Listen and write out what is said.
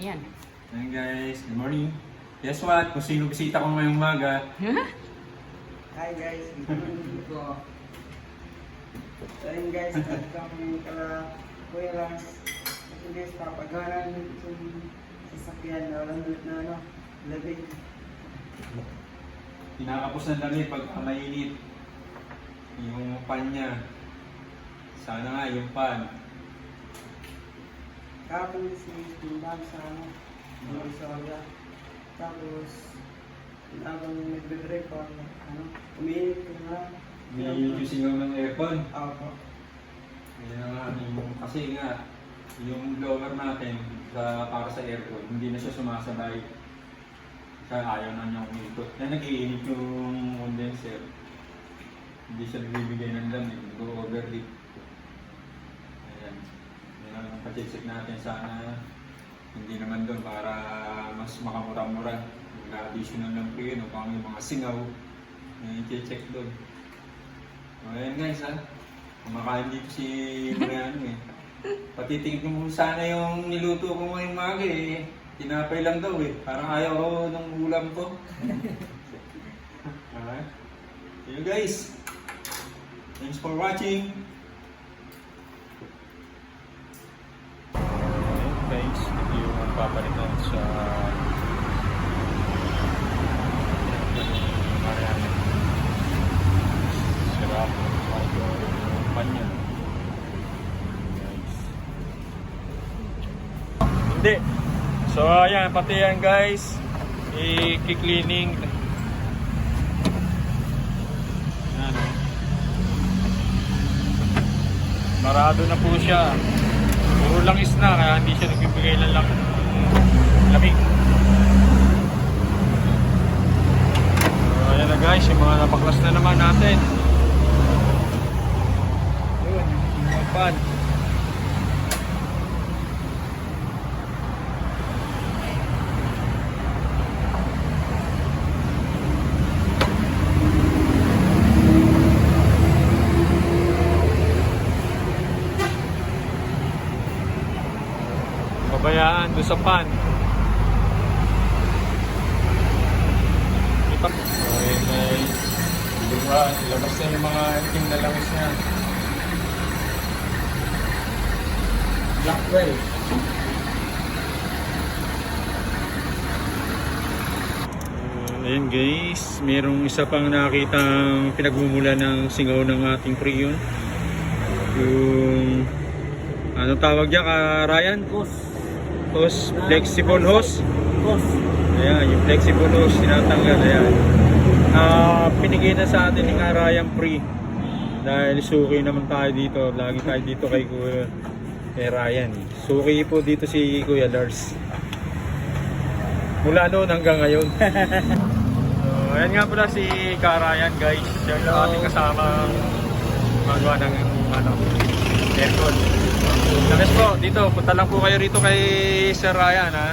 Yan. Ayan guys, good morning. Guess what? Kung sino bisita ko ngayong umaga, Hi guys, good morning po. So ayun guys, kami kala Kuya Lars. Kasi guys, papagalan yung sasakyan na landot na ano, labig. kinakapos ng lamig pag mainit. Yung pan niya. Sana nga yung pan. Kapon si Timbang sa ano, yung Soria. Tapos, habang nagbe-break ko, ano, umiinit ko na. Yung singaw ng aircon. Opo. Nga, yung, kasi nga, yung blower natin sa, para sa aircon, hindi na siya sumasabay. Kaya ayaw na niya umikot. Kaya nag-iinit yung condenser. Hindi siya nagbibigay ng lamig, nag-overheat. Ayan. Yan ang pacheck natin sana hindi naman doon para mas makamura-mura. Mag-additional lang po yun o pang yung mga singaw. Yung i-check doon. So, ayan guys ha. Kumakain dito si Briano eh. Patitingin ko muna sana yung niluto ko ngayong maga eh. Tinapay lang daw eh. Parang ayaw ko ng ulam ko. Alright. See you guys. Thanks for watching. Guys, ito yung papalitan sa Mariana. Yung panya. Guys. Hindi. So ayan, pati yan guys. I-cleaning. Yan o. Marado na po siya. Puro langis na kaya hindi siya nagbibigay ng lang lamig. So ayan na guys, yung mga napaklas na naman natin. Yun, yung pan. Pabayaan doon sa pan. Ito. Okay guys. Diba, ilabas na yung mga itim na langis niya. Blackwell. Uh, ayun guys, merong isa pang nakitang pinagmumula ng singaw ng ating priyon. Yung ano tawag niya ka Ryan? Boss. Hose, flexible hose. Boss. Ayan, yung flexible hose tinatanggal. Ayan. Ah, pinigay na sa atin ni nga Ryan Pre. Dahil suki naman tayo dito. Lagi tayo dito kay Kuya kay Ryan. Suki po dito si Kuya Lars. Mula noon hanggang ngayon. so, ayan nga pala si Ka Ryan guys. Siya yung ating kasamang magawa ng ano, aircon. Tapos po, dito, punta lang po kayo rito kay Sir Ryan ha.